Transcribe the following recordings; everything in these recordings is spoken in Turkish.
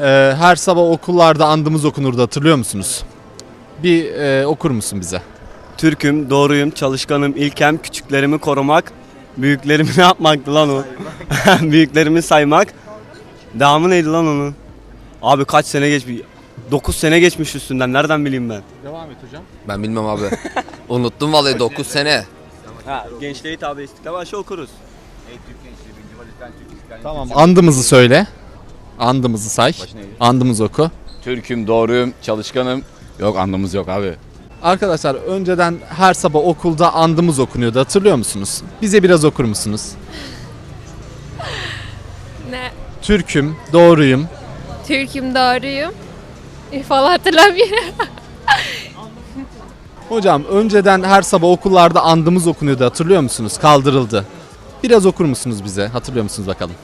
e, her sabah okullarda andımız okunurdu hatırlıyor musunuz? Bir e, okur musun bize? Türk'üm, doğruyum, çalışkanım, ilkem, küçüklerimi korumak, büyüklerimi ne yapmaktı lan o? büyüklerimi saymak. Devamı neydi lan onun? Abi kaç sene geçmiş? 9 sene geçmiş üstünden nereden bileyim ben? Devam et hocam. Ben bilmem abi. Unuttum vallahi 9 sene. Ha, gençliğe hitap İstiklal Marşı okuruz. Tamam andımızı söyle. Andımızı say. Andımızı oku. Türk'üm, doğruyum, çalışkanım. Yok andımız yok abi. Arkadaşlar önceden her sabah okulda andımız okunuyordu hatırlıyor musunuz? Bize biraz okur musunuz? Ne? Türk'üm, doğruyum. Türk'üm doğruyum. E, falan hatırlamıyorum. Hocam önceden her sabah okullarda andımız okunuyordu hatırlıyor musunuz? Kaldırıldı. Biraz okur musunuz bize? Hatırlıyor musunuz bakalım?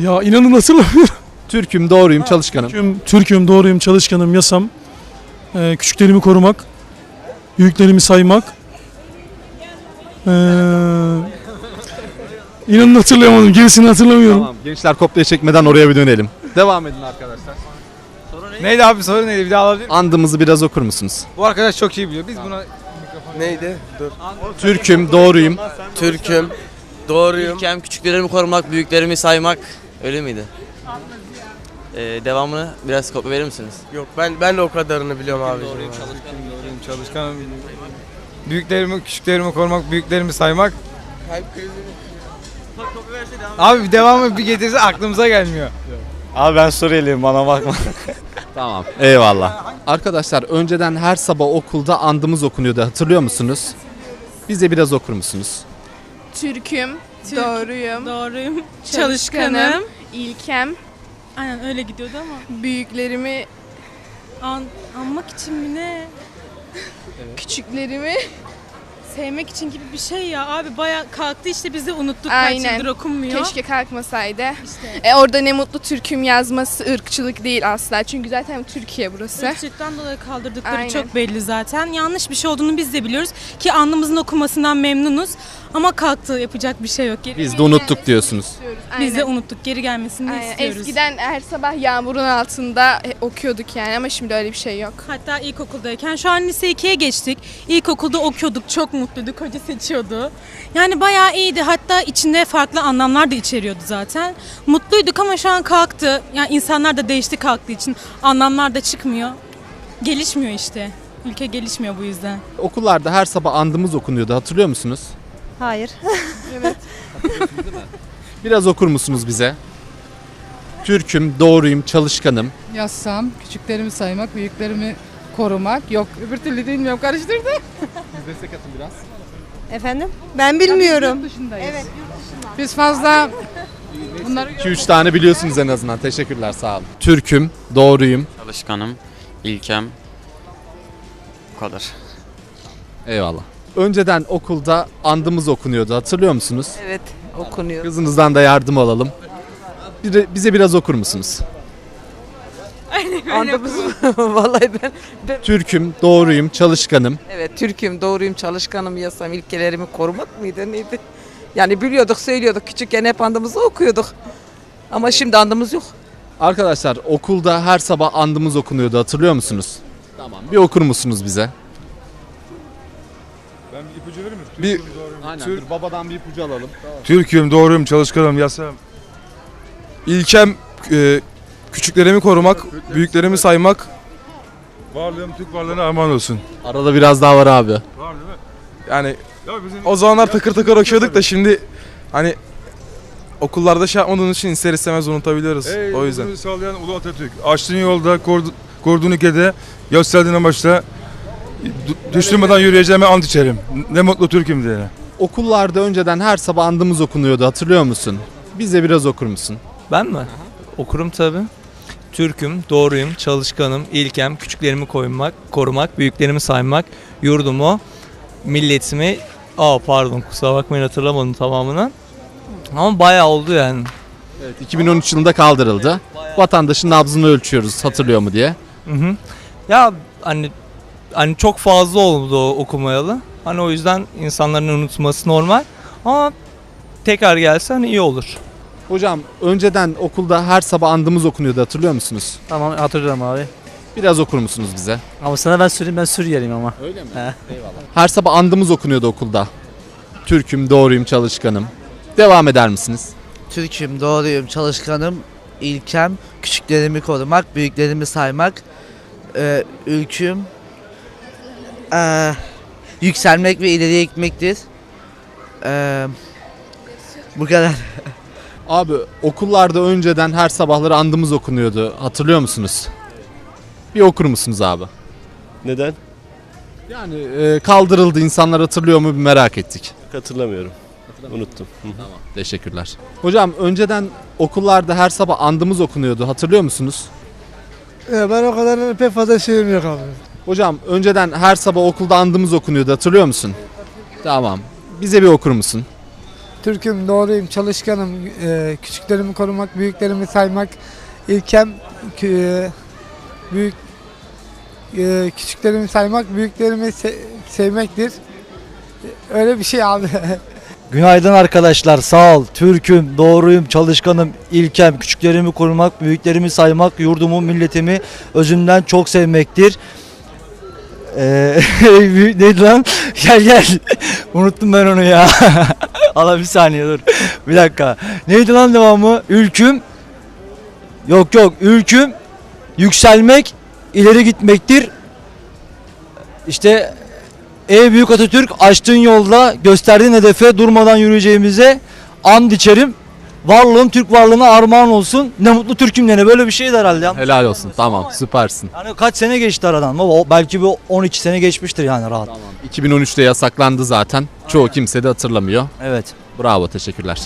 Ya inanın hatırlamıyorum. Türk'üm, doğruyum, çalışkanım. Türk'üm, Türk'üm, doğruyum, çalışkanım, yasam. Ee, küçüklerimi korumak. Büyüklerimi saymak. Ee, inanın hatırlayamadım. Gerisini hatırlamıyorum. Tamam gençler kopya çekmeden oraya bir dönelim. Devam edin arkadaşlar. Neydi abi soru neydi bir daha alabilir miyim? Andımızı biraz okur musunuz? Bu arkadaş çok iyi biliyor. Biz buna Neydi? Dur. Türk'üm, doğruyum. Türk'üm. Doğruyum. İlkem küçüklerimi korumak, büyüklerimi saymak öyle miydi? Ee, devamını biraz kopya verir misiniz? Yok ben ben de o kadarını biliyorum abi. doğruyum, çalışkanım. Büyüklerimi, küçüklerimi korumak, büyüklerimi saymak. Abi bir devamı bir getirse aklımıza gelmiyor. Abi ben Suriyeliyim bana bakma. Tamam. Eyvallah. Arkadaşlar önceden her sabah okulda andımız okunuyordu hatırlıyor musunuz? Bize biraz okur musunuz? Türk'üm, doğruyum, Doğruyum. çalışkanım, ilkem, Aynen öyle gidiyordu ama büyüklerimi, an, anmak için mi ne? küçüklerimi. Sevmek için gibi bir şey ya. Abi baya kalktı işte biz de unuttuk Aynen. kaç yıldır okunmuyor. Keşke kalkmasaydı. İşte. E, orada ne mutlu Türk'üm yazması ırkçılık değil asla. Çünkü zaten Türkiye burası. Irkçılıktan dolayı kaldırdıkları Aynen. çok belli zaten. Yanlış bir şey olduğunu biz de biliyoruz ki alnımızın okunmasından memnunuz. Ama kalktı yapacak bir şey yok. Geri, Biz de unuttuk diyorsunuz. biz de Aynen. unuttuk. Geri gelmesini de Aynen. istiyoruz. Eskiden her sabah yağmurun altında e, okuyorduk yani ama şimdi öyle bir şey yok. Hatta ilkokuldayken şu an lise 2'ye geçtik. İlkokulda okuyorduk, çok mutluyduk, hoca seçiyordu. Yani bayağı iyiydi. Hatta içinde farklı anlamlar da içeriyordu zaten. Mutluyduk ama şu an kalktı. Yani insanlar da değişti kalktığı için. Anlamlar da çıkmıyor. Gelişmiyor işte. Ülke gelişmiyor bu yüzden. Okullarda her sabah andımız okunuyordu hatırlıyor musunuz? Hayır. Biraz okur musunuz bize? Türk'üm, doğruyum, çalışkanım. Yazsam, küçüklerimi saymak, büyüklerimi korumak. Yok öbür türlü bilmiyorum karıştırdı. Biz destek atın biraz. Efendim? Ben bilmiyorum. Yurt dışındayız. Evet Biz fazla bunları 2-3 tane biliyorsunuz en azından. Teşekkürler sağ olun. Türk'üm, doğruyum. Çalışkanım, ilkem. Bu kadar. Eyvallah. Önceden okulda andımız okunuyordu hatırlıyor musunuz? Evet okunuyor. Kızınızdan da yardım alalım. Bir- bize biraz okur musunuz? Andımız vallahi ben, ben Türk'üm, doğruyum, çalışkanım. evet Türk'üm, doğruyum, çalışkanım, yasam, ilkelerimi korumak mıydı neydi? Yani biliyorduk, söylüyorduk. Küçükken hep andımızı okuyorduk. Ama şimdi andımız yok. Arkadaşlar okulda her sabah andımız okunuyordu hatırlıyor musunuz? Tamam. Bir okur musunuz bize? İpucu verir miyim? Bir Aynen. Dur, babadan bir ipucu alalım. Türk'üm, doğruyum, çalışkanım, yasam. İlkem, e, küçüklerimi korumak, büyüklerimi saymak. Varlığım Türk varlığına armağan olsun. Arada biraz daha var abi. Var değil mi? Yani o zamanlar takır takır okuyorduk da şimdi hani okullarda şey yapmadığımız için ister istemez unutabiliyoruz. o yüzden. sağlayan Ulu Atatürk. Açtığın yolda, koruduğun ülkede, gösterdiğin amaçta düşürmeden yürüyeceğime ant içerim. Ne mutlu Türk'üm diye. Okullarda önceden her sabah andımız okunuyordu hatırlıyor musun? Bize biraz okur musun? Ben mi? Okurum tabi. Türk'üm, doğruyum, çalışkanım, ilkem, küçüklerimi koymak, korumak, büyüklerimi saymak, yurdumu, milletimi... Aa pardon kusura bakmayın hatırlamadım tamamını. Ama bayağı oldu yani. Evet 2013 yılında kaldırıldı. Vatandaşın nabzını ölçüyoruz hatırlıyor mu diye. Hı hı. Ya hani hani çok fazla oldu o okumayalı. Hani o yüzden insanların unutması normal. Ama tekrar gelse hani iyi olur. Hocam önceden okulda her sabah andımız okunuyordu hatırlıyor musunuz? Tamam hatırlıyorum abi. Biraz okur musunuz bize? Ama sana ben söyleyeyim ben Suriyeliyim ama. Öyle mi? He. Eyvallah. Her sabah andımız okunuyordu okulda. Türk'üm, doğruyum, çalışkanım. Devam eder misiniz? Türk'üm, doğruyum, çalışkanım, ilkem, küçüklerimi korumak, büyüklerimi saymak, e, ülküm, e, yükselmek ve ileriye gitmektir. E, bu kadar. Abi okullarda önceden her sabahları andımız okunuyordu. Hatırlıyor musunuz? Bir okur musunuz abi? Neden? Yani e, kaldırıldı insanlar hatırlıyor mu bir merak ettik. Hatırlamıyorum. Unuttum. Hı. Teşekkürler. Hocam önceden okullarda her sabah andımız okunuyordu. Hatırlıyor musunuz? ben o kadar pek fazla şeyim yok abi. Hocam önceden her sabah okulda andımız okunuyordu. Hatırlıyor musun? Tamam. Bize bir okur musun? Türk'üm, doğruyum, çalışkanım, e, küçüklerimi korumak, büyüklerimi saymak, ilkem, e, büyük e, küçüklerimi saymak, büyüklerimi se- sevmektir. Öyle bir şey abi. Günaydın arkadaşlar sağ ol. Türk'üm, doğruyum, çalışkanım, ilkem, küçüklerimi korumak, büyüklerimi saymak, yurdumu, milletimi özümden çok sevmektir. Ee, neydi lan? Gel gel. Unuttum ben onu ya. Hala bir saniye dur. Bir dakika. Neydi lan devamı? Ülküm. Yok yok. Ülküm yükselmek, ileri gitmektir. İşte Ey büyük Atatürk açtığın yolda gösterdiğin hedefe durmadan yürüyeceğimize and içerim. Varlığım Türk varlığına armağan olsun. Ne mutlu Türk'üm dene böyle bir şeydi herhalde. ya. Helal olsun. Tamam süpersin. Yani kaç sene geçti aradan? Baba, o belki bir 12 sene geçmiştir yani rahat. 2013'te yasaklandı zaten. Çoğu kimse de hatırlamıyor. Evet. Bravo teşekkürler.